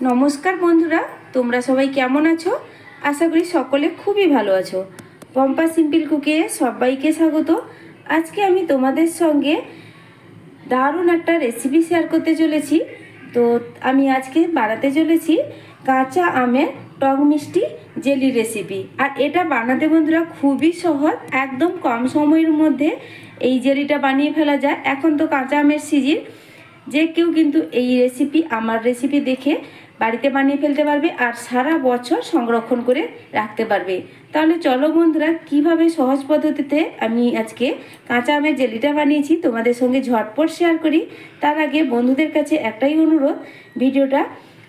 নমস্কার বন্ধুরা, তোমরা সবাই কেমন আছো? আশা করি সকলে খুবই ভালো আছো। পম্পা সিম্পল কুকে সবাইকে স্বাগত। আজকে আমি তোমাদের সঙ্গে দারুণ একটা রেসিপি শেয়ার করতে চলেছি। তো আমি আজকে বানাতে চলেছি কাঁচা আমের টক মিষ্টি জেলি রেসিপি আর এটা বানাতে বন্ধুরা খুবই সহজ, একদম কম সময়ের মধ্যে এই জেলিটা বানিয়ে ফেলা যায়। এখন তো কাঁচা আমের সিজন যে কেউ কিন্তু এই রেসিপি আমার রেসিপি দেখে বাড়িতে বানিয়ে ফেলতে পারবে আর সারা বছর সংরক্ষণ করে রাখতে পারবে। তাহলে চলো বন্ধুরা, কীভাবে সহজ পদ্ধতিতে আমি আজকে কাঁচা আমের জেলিটা বানিয়েছি তোমাদের সঙ্গে ঝটপট শেয়ার করি। তার আগে বন্ধুদের কাছে একটাই অনুরোধ, ভিডিওটা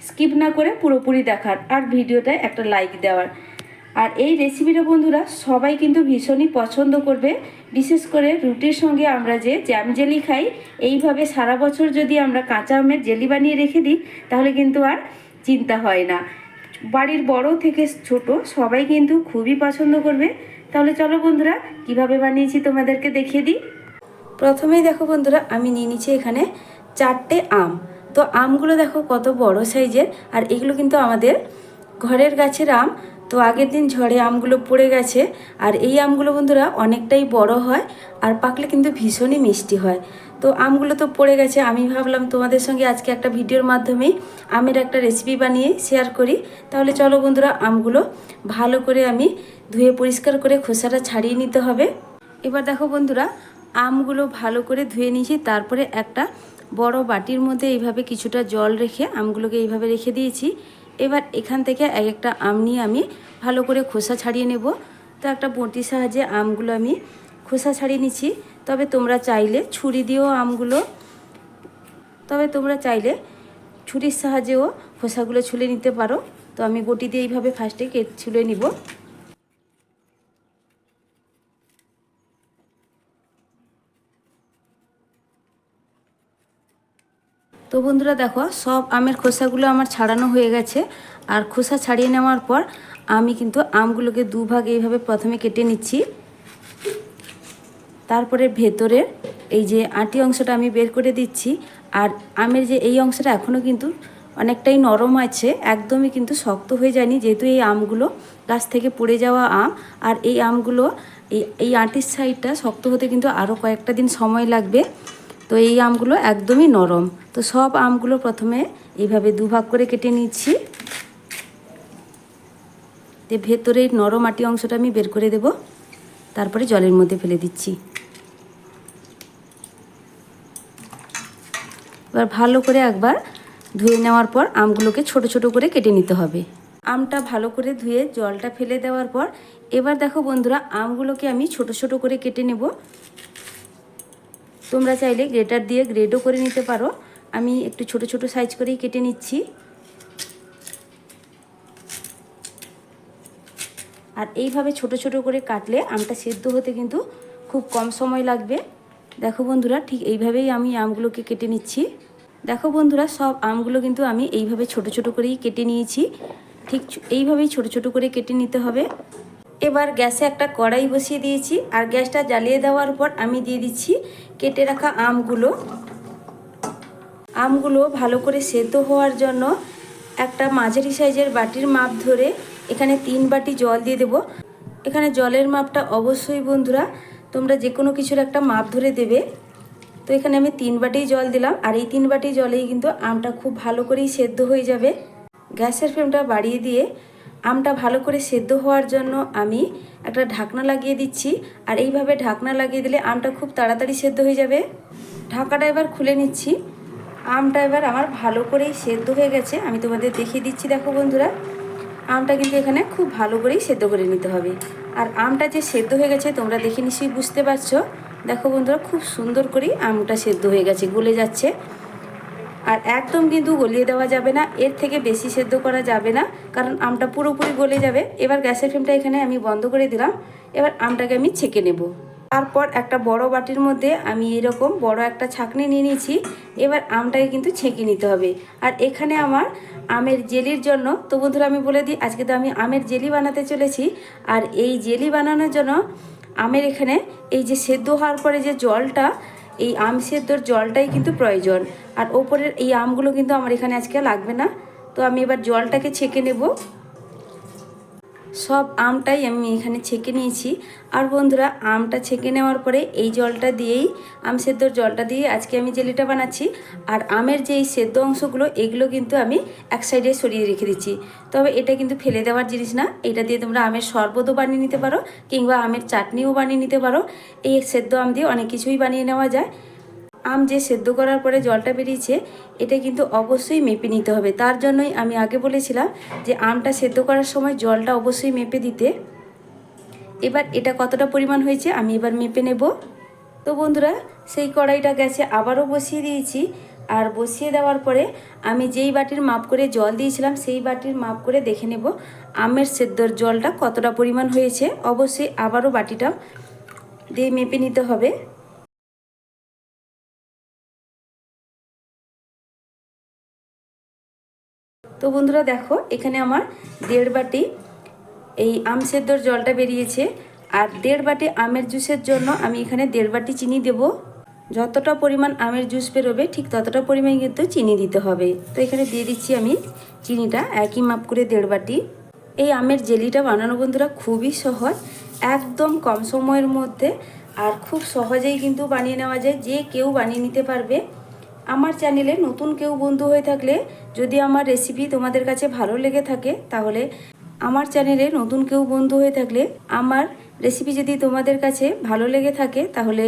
স্কিপ না করে পুরোপুরি দেখার আর ভিডিওটায় একটা লাইক দেওয়ার। আর এই রেসিপিটা বন্ধুরা সবাই কিন্তু ভীষণই পছন্দ করবে। বিশেষ করে রুটির সঙ্গে আমরা যে জ্যাম জেলি খাই, এইভাবে সারা বছর যদি আমরা কাঁচা আমের জেলি বানিয়ে রেখে দিই, তাহলে কিন্তু আর চিন্তা হয় না। বাড়ির বড় থেকে ছোট সবাই কিন্তু খুবই পছন্দ করবে। তাহলে চলো বন্ধুরা, কীভাবে বানিয়েছি তোমাদেরকে দেখিয়ে দিই। প্রথমেই দেখো বন্ধুরা, আমি নিয়ে নিচ্ছি এখানে চারটে আম। তো আমগুলো দেখো কত বড় সাইজের, আর এগুলো কিন্তু আমাদের ঘরের গাছের আম। তো আগের দিন ঝড়ে আমগুলো পড়ে গেছে, আর এই আমগুলো বন্ধুরা অনেকটাই বড় হয় আর পাকলে কিন্তু ভীষণই মিষ্টি হয়। তো আমগুলো তো পড়ে গেছে, আমি ভাবলাম তোমাদের সঙ্গে আজকে একটা ভিডিওর মাধ্যমেই আমের একটা রেসিপি বানিয়ে শেয়ার করি। তাহলে চলো বন্ধুরা, আমগুলো ভালো করে আমি ধুয়ে পরিষ্কার করে খোসাটা ছাড়িয়ে নিতে হবে। এবার দেখো বন্ধুরা, আমগুলো ভালো করে ধুয়ে নিয়েছি, তারপরে একটা বড় বাটির মধ্যে এইভাবে কিছুটা জল রেখে আমগুলোকে এইভাবে রেখে দিয়েছি। এবার এখান থেকে এক একটা আম নিয়ে আমি ভালো করে খোসা ছাড়িয়ে নেব। তো একটা বটির সাহায্যে আমগুলো আমি খোসা ছাড়িয়ে নিচ্ছি। তবে তোমরা চাইলে ছুরি দিয়েও আমগুলো, তবে তোমরা চাইলে ছুরির সাহায্যেও খোসাগুলো ছুলে নিতে পারো। তো আমি বটি দিয়ে এইভাবে ফার্স্টে ছুলে নিব। তো বন্ধুরা দেখো, সব আমের খোসাগুলো আমার ছাড়ানো হয়ে গেছে। আর খোসা ছাড়িয়ে নেওয়ার পর আমি কিন্তু আমগুলোকে দুভাগ এইভাবে প্রথমে কেটে নিচ্ছি। তারপরে ভেতরের এই যে আটি অংশটা আমি বের করে দিচ্ছি। আর আমের যে এই অংশটা এখনও কিন্তু অনেকটাই নরম আছে, একদমই কিন্তু শক্ত হয়ে যায়নি, যেহেতু এই আমগুলো গাছ থেকে পড়ে যাওয়া আম। আর এই আমগুলো, এই এই আটির সাইডটা শক্ত হতে কিন্তু আরও কয়েকটা দিন সময় লাগবে। তো এই আমগুলো একদমই নরম। তো সব আমগুলো প্রথমে এইভাবে দুভাগ করে কেটে নিচ্ছি। যে ভেতরের নরম আটি অংশটা আমি বের করে দেব। তারপরে জলের মধ্যে ফেলে দিচ্ছি। এবার ভালো করে একবার ধুয়ে নেওয়ার পর আমগুলোকে ছোট ছোট করে কেটে নিতে হবে। আমটা ভালো করে ধুয়ে জলটা ফেলে দেওয়ার পর এবার দেখো বন্ধুরা, আমগুলোকে আমি ছোট ছোট করে কেটে নেব। তোমরা চাইলে গ্রেটার দিয়ে গ্রেডও করে নিতে পারো। আমি একটু ছোট ছোট সাইজ করেই কেটে নিচ্ছি। আর এইভাবে ছোট ছোট করে কাটলে আমটা সেদ্ধ হতে কিন্তু খুব কম সময় লাগবে। দেখো বন্ধুরা, ঠিক এইভাবেই আমি আমগুলোকে কেটে নিচ্ছি। দেখো বন্ধুরা, সব আমগুলো কিন্তু আমি এইভাবে ছোট ছোট করেই কেটে নিয়েছি। ঠিক এইভাবেই ছোট ছোট করে কেটে নিতে হবে। এবার গ্যাসে একটা কড়াই বসিয়ে দিয়েছি। আর গ্যাসটা জ্বালিয়ে দেওয়ার পর আমি দিয়ে দিচ্ছি কেটে রাখা আমগুলো। আমগুলো ভালো করে সেদ্ধ হওয়ার জন্য একটা মাঝারি সাইজের বাটির মাপ ধরে এখানে তিন বাটি জল দিয়ে দেব। এখানে জলের মাপটা অবশ্যই বন্ধুরা, তোমরা যে কোনো কিছুর একটা মাপ ধরে দেবে। তো এখানে আমি তিন বাটি জল দিলাম, আর এই তিন বাটি জলেই কিন্তু আমটা খুব ভালো করেই সেদ্ধ হয়ে যাবে। গ্যাসের ফ্লেমটা বাড়িয়ে দিয়ে আমটা ভালো করে সেদ্ধ হওয়ার জন্য আমি একটা ঢাকনা লাগিয়ে দিচ্ছি, আর এইভাবে ঢাকনা লাগিয়ে দিলে আমটা খুব তাড়াতাড়ি সেদ্ধ হয়ে যাবে। ঢাকাটা এবার খুলে নিচ্ছি। আমটা এবার আমার ভালো করেই সেদ্ধ হয়ে গেছে। আমি তোমাদের দেখিয়ে দিচ্ছি, দেখো বন্ধুরা। আমটা কিন্তু এখানে খুব ভালো করেই সেদ্ধ করে নিতে হবে। আর আমটা যে সেদ্ধ হয়ে গেছে, তোমরা দেখে নিশ্চয়ই বুঝতে পারছ। দেখো বন্ধুরা, খুব সুন্দর করেই আমটা সেদ্ধ হয়ে গেছে, গলে যাচ্ছে। আর একদম কিন্তু গলিয়ে দেওয়া যাবে না, এর থেকে বেশি সেদ্ধ করা যাবে না, কারণ আমটা পুরোপুরি গলে যাবে। এবার গ্যাসের ফ্লেমটা এখানে আমি বন্ধ করে দিলাম। এবার আমটাকে আমি ছেঁকে নেব। তারপর একটা বড় বাটির মধ্যে আমি এরকম বড় একটা ছাঁকনি নিয়ে নিয়েছি। এবার আমটাকে কিন্তু ছেঁকে নিতে হবে। আর এখানে আমার আমের জেলির জন্য, তো বন্ধুরা আমি বলে দিই, আজকে তো আমি আমের জেলি বানাতে চলেছি। আর এই জেলি বানানোর জন্য আমের এখানে এই যে সেদ্ধ হওয়ার পরে যে জলটা, এই আম সেদ্ধর জলটাই কিন্তু প্রয়োজন। আর ওপরের এই আমগুলো কিন্তু আমার এখানে আজকে লাগবে না। তো আমি এবার জলটাকে ছেঁকে নেব। সব আমটাই আমি এখানে ছেঁকে নিয়েছি। আর বন্ধুরা, আমটা ছেঁকে নেওয়ার পরে এই জলটা দিয়েই, আম সেদ্ধর জলটা দিয়ে আজকে আমি জেলিটা বানাচ্ছি। আর আমের যে এই সেদ্ধ অংশগুলো, এগুলো কিন্তু আমি এক সাইডে সরিয়ে রেখে দিচ্ছি। তবে এটা কিন্তু ফেলে দেওয়ার জিনিস না। এটা দিয়ে তোমরা আমের শরবতও বানিয়ে নিতে পারো, কিংবা আমের চাটনিও বানিয়ে নিতে পারো। এই সেদ্ধ আম দিয়ে অনেক কিছুই বানিয়ে নেওয়া যায়। আম যে সেদ্ধ করার পরে জলটা বেরিয়েছে, এটা কিন্তু অবশ্যই মেপে নিতে হবে। তার জন্যই আমি আগে বলেছিলাম যে আমটা সেদ্ধ করার সময় জলটা অবশ্যই মেপে দিতে। এবার এটা কতটা পরিমাণ হয়েছে আমি এবার মেপে নেব। তো বন্ধুরা, সেই কড়াইটা গেছে আবারও বসিয়ে দিয়েছি। আর বসিয়ে দেওয়ার পরে আমি যেই বাটির মাপ করে জল দিয়েছিলাম, সেই বাটির মাপ করে দেখে নেব আমের সেদ্ধর জলটা কতটা পরিমাণ হয়েছে। অবশ্যই আবারও বাটিটা দিয়ে মেপে নিতে হবে। তো বন্ধুরা দেখো, এখানে আমার দেড় বাটি এই আম সেদ্ধর জলটা বেরিয়েছে। আর দেড় বাটি আমের জুসের জন্য আমি এখানে দেড় বাটি চিনি দেব। যতটা পরিমাণ আমের জুস বেরোবে, ঠিক ততটা পরিমাণ কিন্তু চিনি দিতে হবে। তো এখানে দিয়ে দিচ্ছি আমি চিনিটা, একই মাপ করে দেড় বাটি। এই আমের জেলিটা বানানো বন্ধুরা খুবই সহজ, একদম কম সময়ের মধ্যে আর খুব সহজেই কিন্তু বানিয়ে নেওয়া যায়। যে কেউ বানিয়ে নিতে পারবে। আমার চ্যানেলে নতুন কেউ বন্ধু হয়ে থাকলে যদি আমার রেসিপি তোমাদের কাছে ভালো লেগে থাকে, তাহলে আমার চ্যানেলে নতুন কেউ বন্ধু হয়ে থাকলে আমার রেসিপি যদি তোমাদের কাছে ভালো লেগে থাকে, তাহলে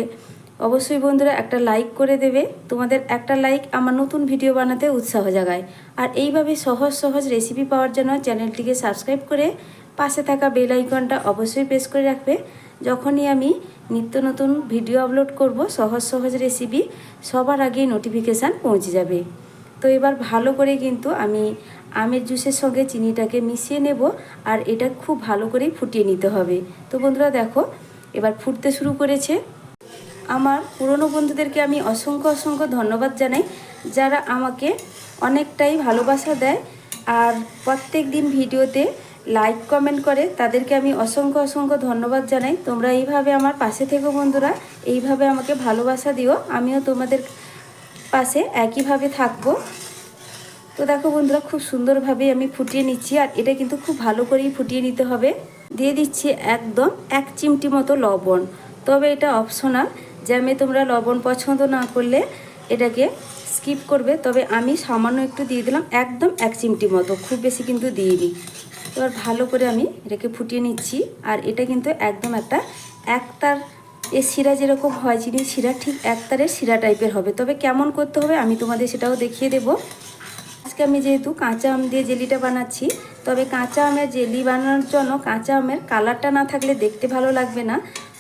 অবশ্যই বন্ধুরা একটা লাইক করে দেবে। তোমাদের একটা লাইক আমার নতুন ভিডিও বানাতে উৎসাহ জাগায়। আর এইভাবে সহজ সহজ রেসিপি পাওয়ার জন্য চ্যানেলটিকে সাবস্ক্রাইব করে পাশে থাকা বেল আইকনটা অবশ্যই প্রেস করে রাখবে। যখনই আমি নিত্য নতুন ভিডিও আপলোড করব, সহজ সহজ রেসিপি সবার আগে নোটিফিকেশান পৌঁছে যাবে। তো এবার ভালো করে কিন্তু আমি আমের জুসের সঙ্গে চিনিটাকে মিশিয়ে নেব আর এটা খুব ভালো করেই ফুটিয়ে নিতে হবে। তো বন্ধুরা দেখো, এবার ফুটতে শুরু করেছে। আমার পুরনো বন্ধুদেরকে আমি অসংখ্য অসংখ্য ধন্যবাদ জানাই, যারা আমাকে অনেকটাই ভালোবাসা দেয়। আর প্রত্যেক দিন ভিডিওতে লাইক কমেন্ট করে তাদেরকে আমি অসংখ্য অসংখ্য ধন্যবাদ জানাই। তোমরা এইভাবে আমার পাশে থেকো বন্ধুরা, এইভাবে আমাকে ভালোবাসা দিও। আমিও তোমাদের পাশে একইভাবে থাকব। তো দেখো বন্ধুরা, খুব সুন্দরভাবে আমি ফুটিয়ে নিচ্ছি আর এটা কিন্তু খুব ভালো করেই ফুটিয়ে নিতে হবে। দিয়ে দিচ্ছি একদম এক চিমটি মতো লবণ। তবে এটা অপশনাল, জ্যামে তোমরা লবণ পছন্দ না করলে এটাকে স্কিপ করবে। তবে আমি সামান্য একটু দিয়ে দিলাম একদম এক চিমটি মতো, খুব বেশি কিন্তু দিইনি। এবার ভালো করে আমি এটাকে ফুটিয়ে নিচ্ছি আর এটা কিন্তু একদম একটা একতার এ শিরা যেরকম হয় চিনি শিরা, ঠিক একতারের শিরা টাইপের হবে। তবে কেমন করতে হবে আমি তোমাদের সেটাও দেখিয়ে দেবো। আজকে আমি যেহেতু কাঁচা আম দিয়ে জেলিটা বানাচ্ছি, তবে কাঁচা আমের জেলি বানানোর জন্য কাঁচা আমের কালারটা না থাকলে দেখতে ভালো লাগবে না।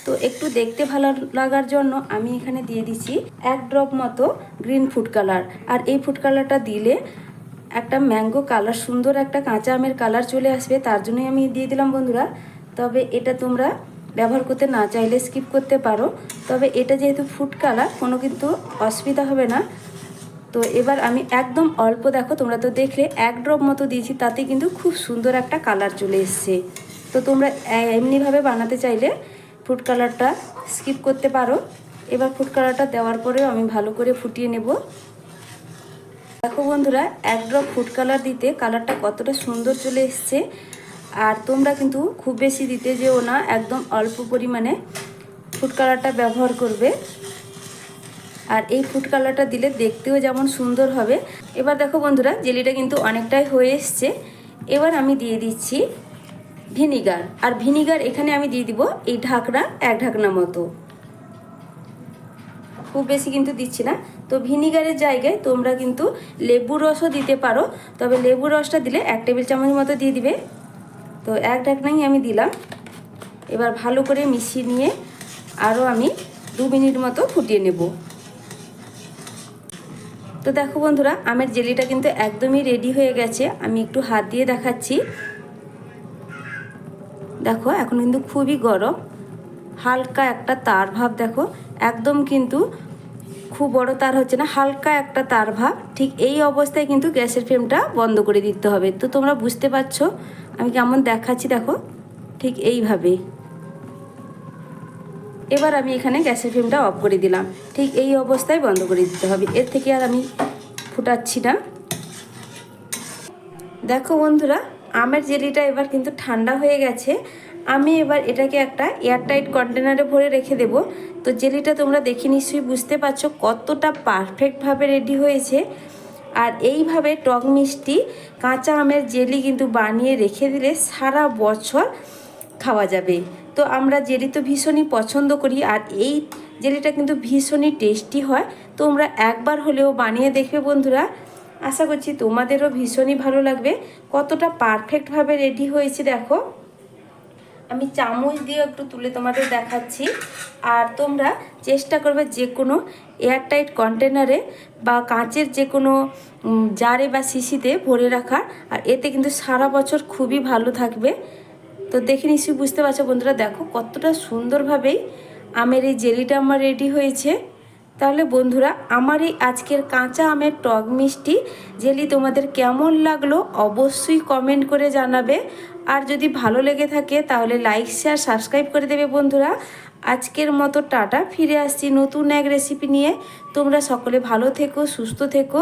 তো একটু দেখতে ভালো লাগার জন্য আমি এখানে দিয়ে দিচ্ছি এক ড্রপ মতো গ্রিন ফুড কালার আর এই ফুড কালারটা দিলে একটা ম্যাঙ্গো কালার সুন্দর একটা কাঁচা আমের কালার চলে আসবে, তার জন্যই আমি দিয়ে দিলাম বন্ধুরা। তবে এটা তোমরা ব্যবহার করতে না চাইলে স্কিপ করতে পারো। তবে এটা যেহেতু ফুড কালার কোনো কিন্তু অসুবিধা হবে না। তো এবার আমি একদম অল্প, দেখো তোমরা তো দেখলে, এক ড্রপ মতো দিয়েছি, তাতে কিন্তু খুব সুন্দর একটা কালার চলে এসছে। তো তোমরা এমনিভাবে বানাতে চাইলে ফুড কালারটা স্কিপ করতে পারো। এবার ফুড কালারটা দেওয়ার পরেও আমি ভালো করে ফুটিয়ে নেব। দেখো বন্ধুরা, এক ড্রপ ফুড কালার দিতে কালারটা কতটা সুন্দর চলে এসছে। আর তোমরা কিন্তু খুব বেশি দিতে যেও না, একদম অল্প পরিমাণে ফুড কালারটা ব্যবহার করবে। আর এই ফুড কালারটা দিলে দেখতেও যেমন সুন্দর হবে। এবার দেখো বন্ধুরা, জেলিটা কিন্তু অনেকটাই হয়ে এসছে। এবার আমি দিয়ে দিচ্ছি ভিনিগার। আর ভিনিগার এখানে আমি দিয়ে দিব এই ঢাকনা এক ঢাকনা মতো। খুব বেশি কিন্তু দিচ্ছি না। তো ভিনিগারের জায়গায় তোমরা কিন্তু লেবুর রসও দিতে পারো, তবে লেবুর রসটা দিলে এক টেবিল চামচ মতো দিয়ে দিবে। তো এক ঢাকনাই আমি দিলাম। এবার ভালো করে মিশিয়ে নিয়ে আরও আমি দু মিনিট মতো ফুটিয়ে নেব। তো দেখো বন্ধুরা, আমের জেলিটা কিন্তু একদমই রেডি হয়ে গেছে। আমি একটু হাত দিয়ে দেখাচ্ছি। দেখো, এখন কিন্তু খুবই গরম। হালকা একটা তার ভাব দেখো। একদম কিন্তু খুব বড় তার হচ্ছে না, হালকা একটা তার ভাব। ঠিক এই অবস্থায় কিন্তু গ্যাসের ফ্লেমটা বন্ধ করে দিতে হবে। তো তোমরা বুঝতে পারছ, আমি কেমন দেখাচ্ছি দেখো, ঠিক এইভাবে এবার আমি এখানে গ্যাসের ফ্লেমটা অফ করে দিলাম। ঠিক এই অবস্থায় বন্ধ করে দিতে হবে। এর থেকে আর আমি ফুটাচ্ছি না। দেখো বন্ধুরা, আমের জেলিটা এবার কিন্তু ঠান্ডা হয়ে গেছে। আমি এবার এটাকে একটা এয়ারটাইট কন্টেনারে ভরে রেখে দেব। তো জেলিটা তোমরা দেখে নিশ্চয়ই বুঝতে পারছ কতটা পারফেক্টভাবে রেডি হয়েছে। আর এইভাবে টক মিষ্টি, কাঁচা আমের জেলি কিন্তু বানিয়ে রেখে দিলে সারা বছর খাওয়া যাবে। তো আমরা জেলি তো ভীষণই পছন্দ করি আর এই জেলিটা কিন্তু ভীষণই টেস্টি হয়। তোমরা একবার হলেও বানিয়ে দেখবে বন্ধুরা। আশা করছি তোমাদেরও ভীষণই ভালো লাগবে। কতটা পারফেক্টভাবে রেডি হয়েছে দেখো। আমি চামচ দিয়ে একটু তুলে তোমাদের দেখাচ্ছি। আর তোমরা চেষ্টা করবে যে কোনো এয়ারটাইট কন্টেনারে বা কাঁচের যে কোনো জারে বা শিশিতে ভরে রাখা। আর এতে কিন্তু সারা বছর খুবই ভালো থাকবে। তো দেখে নিশ্চয়ই বুঝতে পারছ বন্ধুরা, দেখো কতটা সুন্দরভাবেই আমের এই জেলিটা আমার রেডি হয়েছে। তাহলে বন্ধুরা, আমার এই আজকের কাঁচা আমের টক মিষ্টি জেলি তোমাদের কেমন লাগল অবশ্যই কমেন্ট করে জানাবে। আর যদি ভালো লেগে থাকে তাহলে লাইক শেয়ার সাবস্ক্রাইব করে দেবে বন্ধুরা। আজকের মতো টাটা, ফিরে আসছি নতুন এক রেসিপি নিয়ে। তোমরা সকলে ভালো থেকো, সুস্থ থেকো।